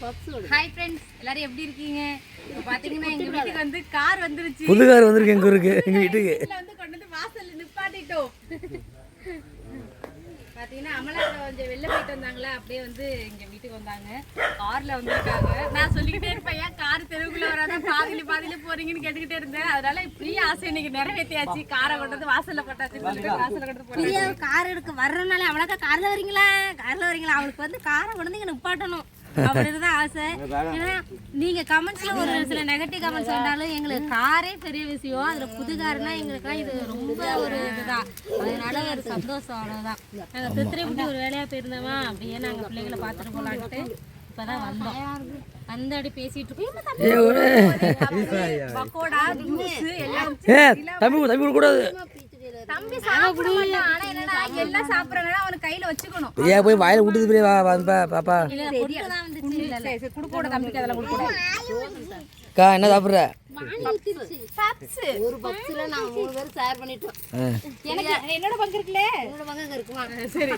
Puffs hi friends எல்லாரும் எப்படி இருக்கீங்க? இப்போ பாத்தீங்கன்னா எங்க வீட்டுக்கு வந்து கார் வந்துருச்சு. புது கார் வந்திருக்கு எங்கள் ஊருக்கு. எங்கள் வீட்டுக்கு. வந்து கொண்டு வந்து வாசல்ல நிப்பாட்டிட்டோம். பாத்தீங்கன்னா அமலா கொஞ்சம் வெளில போயிட்டு வந்தாங்களா அப்படியே வந்து எங்க வீட்டுக்கு வந்தாங்க. கார்ல வந்திருக்காங்க. நான் சொல்லிக்கிட்டே இருப்பேன் ஏன் கார் தெருவுக்குள்ள வராத? பாதியில பாதியில போறீங்கன்னு கேட்டுக்கிட்டே இருந்தேன். அதனால இப்படியே ஆசை இன்னைக்கு நிறைவேற்றியாச்சு காரை கொண்டு வந்து வாசல்ல போட்டாச்சு சொல்லிட்டு வாசல்ல கொண்டு கார் எடுக்க வர்றதுனால அவளாக்கா கார்ல வரீங்களா கார்ல வரீங்களா அவளுக்கு வந்து காரை கொண்டு வந்து இங்க நிப்பாட்டணும். அப்படின்னு தான் ஆசை. ஏன்னா நீங்க கமெண்ட்ஸ்ல ஒரு சில நெகட்டிவ் கமெண்ட்ஸ் வந்தாலும் எங்களுக்கு காரே பெரிய விஷயம். அதுல புது காருனா எங்களுக்குலாம் இது ரொம்ப ஒரு இதுதான். அதனால ஒரு சந்தோஷம் அவ்வளவுதான். நாங்க திருத்திரைப்பட்டி ஒரு வேலையா போயிருந்தோமா அப்படியே நாங்க பிள்ளைகளை பார்த்துட்டு போலான்ட்டு இப்பதான் வந்தோம். அந்த அடி பேசிட்டு இருக்கோம். பக்கோடா ஜூஸ் எல்லாம் தம்பி தம்பி கூடாது தம்பி சாப்பிட மாட்டான். ஆனா என்னன்னா எல்லாம் சாப்பிடறனால அவனுக்கு கையில வச்சுக்கணும். பிரியா போய் வாயில விட்டுது பிரியா வா வா பாப்பா. இல்ல பொட்டு தான் வந்துச்சு சரி தம்பிக்கு அதெல்லாம் அக்கா என்ன சாப்பிட்ற? ஒரு பப்ஸ்ல நாங்க மூணு பேரும் ஷேர் பண்ணிட்டோம். எனக்கு என்னோட பங்கு இருக்குல்ல? என்னோட பங்கு இருக்குமா? சரி.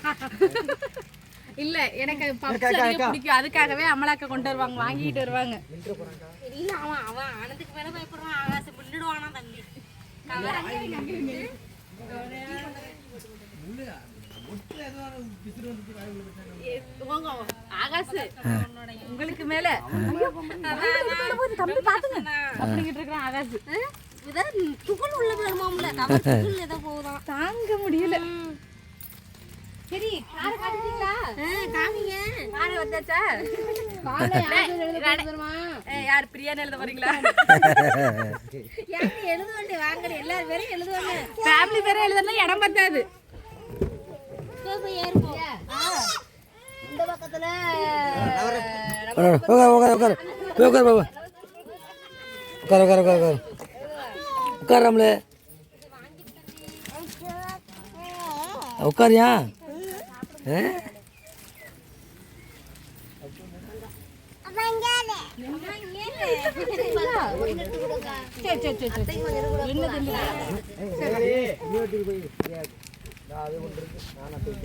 இல்ல எனக்கு பப்ஸ் அதிகம் பிடிக்கும். அதுக்காகவே அமலாக்க கொண்டு வருவாங்க வாங்கிட்டு வருவாங்க. இல்ல அவன் அவன் ஆனந்துக்கு மேல பயப்படுறான். ஆகாசம் பின்னிடுவானா தம்பி? உங்களுக்கு மேல. தம்பி பாத்துங்க அப்படிங்கிட்டு இருக்கிறான் ஆகாசு. துகள் உள்ள வருமாம்ல துகள் ஏதோ போகுதான் தாங்க முடியல. சரி காரை காட்டுறீங்களா? காமிங்க. காரை வந்தாச்சா? யார் பிரியாணி எழுத போறீங்களா? யாரு எழுதுவாண்டி வாங்கடி எல்லாரும் பேரும் எழுதுவாங்க ஃபேமிலி பேரே எழுதுனா இடம் பத்தாது. இந்த பக்கத்துல உட்கார் உட்கார் உட்கார் போய் உட்கார் உட்கார் உட்கார் உட்காரியா ஆ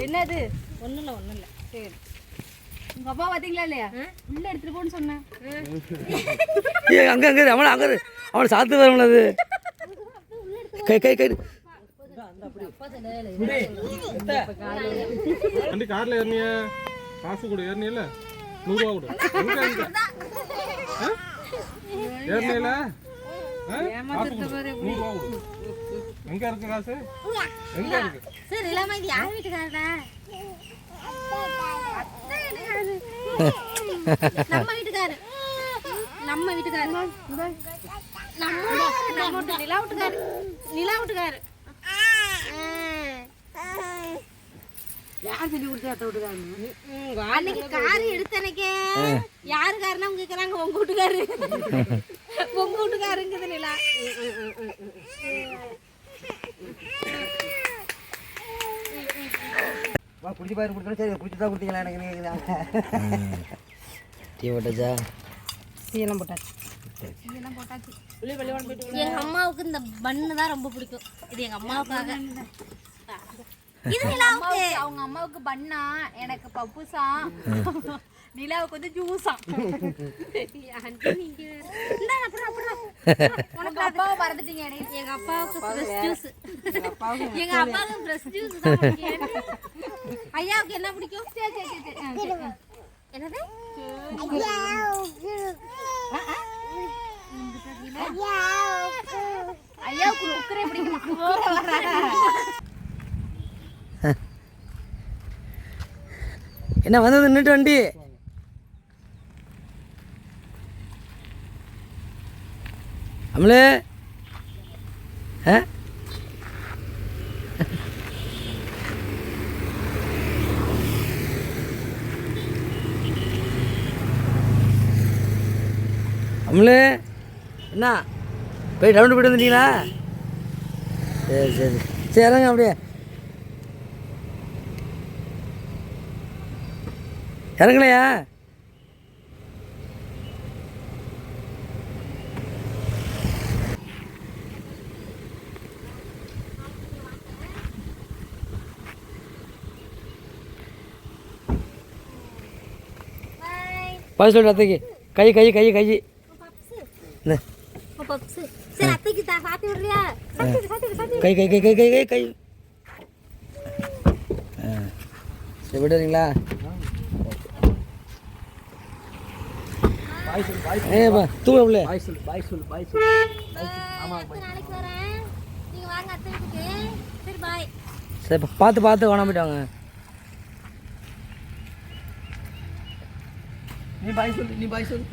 என்னது? ஒண்ணும் இல்ல ஒண்ணும் இல்ல சரி உங்க அப்பா பாத்தீங்களா இல்லையா? உள்ள எடுத்துட்டு போன்னு சொன்னேன். அங்கே அங்கே அவனை அங்கே அவனை சாத்து வரவங்கள அது கை கை கை. கார்ல ஏறினிய? காசு கொடு ஏறினியல நூறுரூவா கொடு. கொடு. நூறுரூவா கொடு. எங்க இருக்கு காசு? எங்க இருக்கு? சரி இல்லாம இது யார் வீட்டுக்காரடா நம்ம வீட்டுக்காரு. நம்ம வீட்டுக்காரு. நம்ம நிலா வீட்டுக்காரு. நிலா வீட்டுக்காரு. ம், அன்னைக்கு காரு எடுத்தனைக்கே யாரு காருன்னா உங்க கேக்குறாங்க உங்க வீட்டுக்காரு. உங்க வீட்டுக்காருங்குது நிலா. குடிச்சு பாரு குடிச்சோம் சரி குடிச்சு தான் குடித்தீங்களா எனக்கு டீ போட்டாச்சா? எங்க அம்மாவுக்கு இந்த பண்ணு தான் ரொம்ப பிடிக்கும். இது எங்க அம்மாவுக்காக. இது நிலாவுக்கு. அவங்க அம்மாவுக்கு பண்ணா எனக்கு பப்புசா. நிலாவுக்கு வந்து ஜூஸா. உனக்கு அப்பாவை மறந்துட்டீங்க எங்க அப்பாவுக்கு ஃப்ரெஷ் ஜூஸ் எங்க அப்பாவுக்கு ஃப்ரெஷ் ஜூஸ் ஐயாவுக்கு என்ன பிடிக்கும். என்னது? ஐயாவுக்கு குக்கரே பிடிக்குமா. என்ன வந்தது நின்றுட்டு வண்டி அமலே ஆ என்ன போய் டவுன் போயிட்டு வந்துட்டீங்களா சரி சரி சரி இறங்க அப்படியே இறங்கலையா? பாய் சொல்லு அத்தைக்கு. கை கை கை கை. கை கை கை கை கை கை கை. விடுறீங்களா ஏப்பா தூங்க பிள்ளை பாய் சொல் பாய் சொல் பாய் சொல் பாய், அத்தை நாளைக்கு வரேன். நீங்க வாங்க அத்தை வீட்டுக்கு சரி பாய். சரி பார்த்து பார்த்து காணாம போயிட்டாங்க நீ பாய் சொல் நீ பாய் சொல்